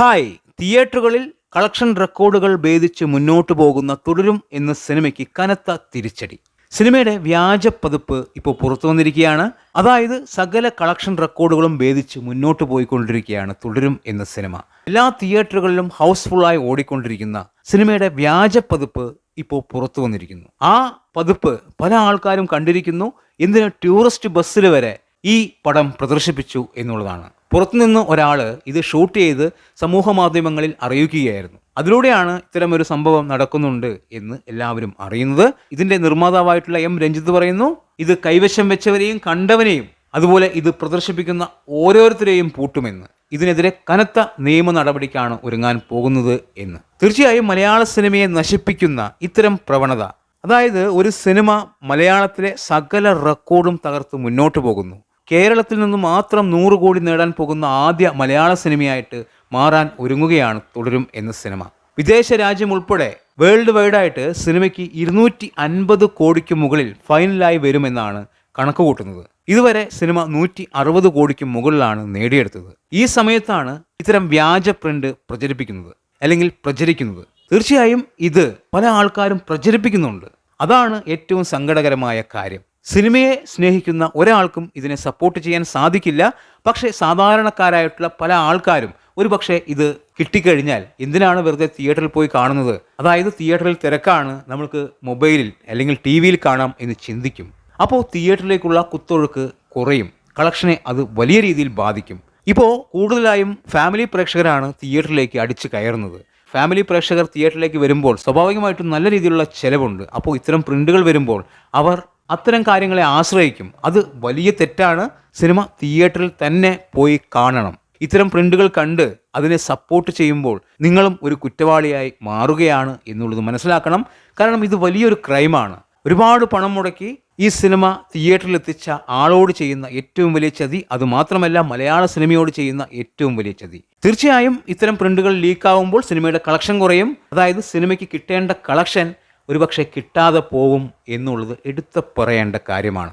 Hi തിയേറ്ററുകളിൽ collection റെക്കോർഡുകൾ ഭേദിച്ച് മുന്നോട്ടു പോകുന്ന തുടരും എന്ന സിനിമയ്ക്ക് കനത്ത തിരിച്ചടി. സിനിമയുടെ വ്യാജ പതിപ്പ് ഇപ്പോൾ പുറത്തു വന്നിരിക്കുകയാണ്. അതായത് സകല കളക്ഷൻ റെക്കോർഡുകളും ഭേദിച്ച് മുന്നോട്ട് പോയിക്കൊണ്ടിരിക്കുകയാണ് തുടരും എന്ന സിനിമ. എല്ലാ തിയേറ്ററുകളിലും ഹൗസ്ഫുള്ളായി ഓടിക്കൊണ്ടിരിക്കുന്ന സിനിമയുടെ വ്യാജ പതിപ്പ് ഇപ്പോൾ പുറത്തു വന്നിരിക്കുന്നു. ആ പതിപ്പ് പല ആൾക്കാരും കണ്ടിരിക്കുന്നു. എന്തിന് ടൂറിസ്റ്റ് ബസ്സിൽ വരെ ഈ പടം പ്രദർശിപ്പിച്ചു എന്നുള്ളതാണ്. പുറത്തുനിന്ന് ഒരാൾ ഇത് ഷൂട്ട് ചെയ്ത് സമൂഹ മാധ്യമങ്ങളിൽ അറിയിക്കുകയായിരുന്നു. അതിലൂടെയാണ് ഇത്തരമൊരു സംഭവം നടക്കുന്നുണ്ട് എന്ന് എല്ലാവരും അറിയുന്നത്. ഇതിന്റെ നിർമ്മാതാവായിട്ടുള്ള എം. രഞ്ജിത്ത് പറയുന്നു ഇത് കൈവശം വെച്ചവരെയും കണ്ടവനെയും അതുപോലെ ഇത് പ്രദർശിപ്പിക്കുന്ന ഓരോരുത്തരെയും പൂട്ടുമെന്ന്. ഇതിനെതിരെ കനത്ത നിയമ നടപടിക്കാണ് ഒരുങ്ങാൻ പോകുന്നത് എന്ന്. തീർച്ചയായും മലയാള സിനിമയെ നശിപ്പിക്കുന്ന ഇത്തരം പ്രവണത അതായത് ഒരു സിനിമ മലയാളത്തിലെ സകല റെക്കോർഡും തകർത്ത് മുന്നോട്ട് പോകുന്നു. കേരളത്തിൽ നിന്ന് മാത്രം നൂറ് കോടി നേടാൻ പോകുന്ന ആദ്യ മലയാള സിനിമയായിട്ട് മാറാൻ ഒരുങ്ങുകയാണ് തുടരും എന്ന സിനിമ. വിദേശ രാജ്യം ഉൾപ്പെടെ വേൾഡ് വൈഡായിട്ട് സിനിമയ്ക്ക് ഇരുന്നൂറ്റി അൻപത് കോടിക്ക് മുകളിൽ ഫൈനലായി വരുമെന്നാണ് കണക്ക് കൂട്ടുന്നത്. ഇതുവരെ സിനിമ നൂറ്റി അറുപത് കോടിക്ക് മുകളിലാണ് നേടിയെടുത്തത്. ഈ സമയത്താണ് ഇത്തരം വ്യാജ പ്രിന്റ് പ്രചരിപ്പിക്കുന്നത് അല്ലെങ്കിൽ പ്രചരിക്കുന്നത്. തീർച്ചയായും ഇത് പല ആൾക്കാരും പ്രചരിപ്പിക്കുന്നുണ്ട്. അതാണ് ഏറ്റവും സങ്കടകരമായ കാര്യം. സിനിമയെ സ്നേഹിക്കുന്ന ഒരാൾക്കും ഇതിനെ സപ്പോർട്ട് ചെയ്യാൻ സാധിക്കില്ല. പക്ഷേ സാധാരണക്കാരായിട്ടുള്ള പല ആൾക്കാരും ഒരുപക്ഷെ ഇത് കിട്ടിക്കഴിഞ്ഞാൽ എന്തിനാണ് വെറുതെ തിയേറ്ററിൽ പോയി കാണുന്നത്? അതായത് തിയേറ്ററിൽ തിരക്കാണ് നമുക്ക് മൊബൈലിൽ അല്ലെങ്കിൽ ടി വിയിൽ കാണാം എന്ന് ചിന്തിക്കും. അപ്പോൾ തിയേറ്ററിലേക്കുള്ള കുത്തൊഴുക്ക് കുറയും. കളക്ഷനെ അത് വലിയ രീതിയിൽ ബാധിക്കും. ഇപ്പോൾ കൂടുതലായും ഫാമിലി പ്രേക്ഷകരാണ് തിയേറ്ററിലേക്ക് അടിച്ചു കയറുന്നത്. ഫാമിലി പ്രേക്ഷകർ തിയേറ്ററിലേക്ക് വരുമ്പോൾ സ്വാഭാവികമായിട്ടും നല്ല രീതിയിലുള്ള ചിലവുണ്ട്. അപ്പോൾ ഇത്തരം പ്രിന്റുകൾ വരുമ്പോൾ അവർ അത്തരം കാര്യങ്ങളെ ആശ്രയിക്കും. അത് വലിയ തെറ്റാണ്. സിനിമ തിയേറ്ററിൽ തന്നെ പോയി കാണണം. ഇത്തരം പ്രിന്റുകൾ കണ്ട് അതിനെ സപ്പോർട്ട് ചെയ്യുമ്പോൾ നിങ്ങളും ഒരു കുറ്റവാളിയായി മാറുകയാണ് എന്നുള്ളത് മനസ്സിലാക്കണം. കാരണം ഇത് വലിയൊരു ക്രൈമാണ് ഒരുപാട് പണം മുടക്കി ഈ സിനിമ തിയേറ്ററിൽ എത്തിച്ച ആളോട് ചെയ്യുന്ന ഏറ്റവും വലിയ ചതി അത് മാത്രമല്ല മലയാള സിനിമയോട് ചെയ്യുന്ന ഏറ്റവും വലിയ ചതി. തീർച്ചയായും ഇത്തരം പ്രിന്റുകൾ ലീക്കാവുമ്പോൾ സിനിമയുടെ കളക്ഷൻ കുറയും. അതായത് സിനിമയ്ക്ക് കിട്ടേണ്ട കളക്ഷൻ ഒരുപക്ഷെ കിട്ടാതെ പോകും എന്നുള്ളത് എടുത്ത് പറയേണ്ട കാര്യമാണ്.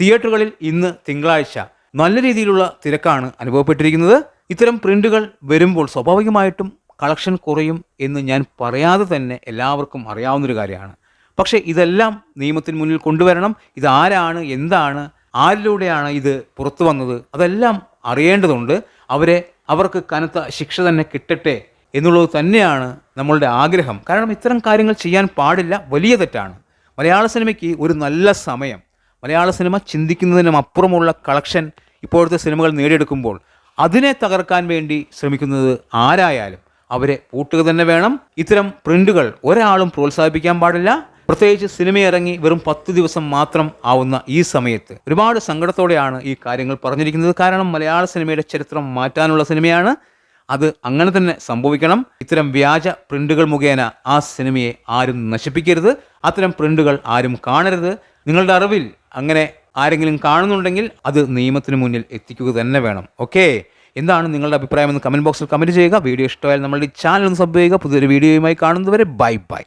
തിയേറ്ററുകളിൽ ഇന്ന് തിങ്കളാഴ്ച നല്ല രീതിയിലുള്ള തിരക്കാണ് അനുഭവപ്പെട്ടിരിക്കുന്നത്. ഇത്തരം പ്രിന്റുകൾ വരുമ്പോൾ സ്വാഭാവികമായിട്ടും കളക്ഷൻ കുറയും എന്ന് ഞാൻ പറയാതെ തന്നെ എല്ലാവർക്കും അറിയാവുന്നൊരു കാര്യമാണ്. പക്ഷേ ഇതെല്ലാം നിയമത്തിന് മുന്നിൽ കൊണ്ടുവരണം. ഇതാരാണ് എന്താണ് ആരിലൂടെയാണ് ഇത് പുറത്തു വന്നത് അതെല്ലാം അറിയേണ്ടതുണ്ട്. അവരെ അവർക്ക് കനത്ത ശിക്ഷ തന്നെ കിട്ടട്ടെ എന്നുള്ളത് തന്നെയാണ് നമ്മളുടെ ആഗ്രഹം. കാരണം ഇത്തരം കാര്യങ്ങൾ ചെയ്യാൻ പാടില്ല വലിയ തെറ്റാണ്. മലയാള സിനിമയ്ക്ക് ഒരു നല്ല സമയം. മലയാള സിനിമ ചിന്തിക്കുന്നതിനും അപ്പുറമുള്ള കളക്ഷൻ ഇപ്പോഴത്തെ സിനിമകൾ നേടിയെടുക്കുമ്പോൾ അതിനെ തകർക്കാൻ വേണ്ടി ശ്രമിക്കുന്നത് ആരായാലും അവരെ പൂട്ടുക തന്നെ വേണം. ഇത്തരം പ്രിന്റുകൾ ഒരാളും പ്രോത്സാഹിപ്പിക്കാൻ പാടില്ല. പ്രത്യേകിച്ച് സിനിമയിറങ്ങി വെറും പത്ത് ദിവസം മാത്രം ആവുന്ന ഈ സമയത്ത് ഒരുപാട് സങ്കടത്തോടെയാണ് ഈ കാര്യങ്ങൾ പറഞ്ഞിരിക്കുന്നത്. കാരണം മലയാള സിനിമയുടെ ചരിത്രം മാറ്റാനുള്ള സിനിമയാണ്. അത് അങ്ങനെ തന്നെ സംഭവിക്കണം. ഇത്തരം വ്യാജ പ്രിന്റുകൾ മുഖേന ആ സിനിമയെ ആരും നശിപ്പിക്കരുത്. അത്തരം പ്രിന്റുകൾ ആരും കാണരുത്. നിങ്ങളുടെ അറിവിൽ അങ്ങനെ ആരെങ്കിലും കാണുന്നുണ്ടെങ്കിൽ അത് നിയമത്തിന് മുന്നിൽ എത്തിക്കുക തന്നെ വേണം. ഓക്കെ? എന്താണ് നിങ്ങളുടെ അഭിപ്രായം എന്ന് കമന്റ് ബോക്സിൽ കമന്റ് ചെയ്യുക. വീഡിയോ ഇഷ്ടമായാൽ നമ്മളുടെ ചാനൽ ഒന്ന് സബ് ചെയ്യുക. പുതിയൊരു വീഡിയോയുമായി കാണുന്നതുവരെ ബൈ ബൈ.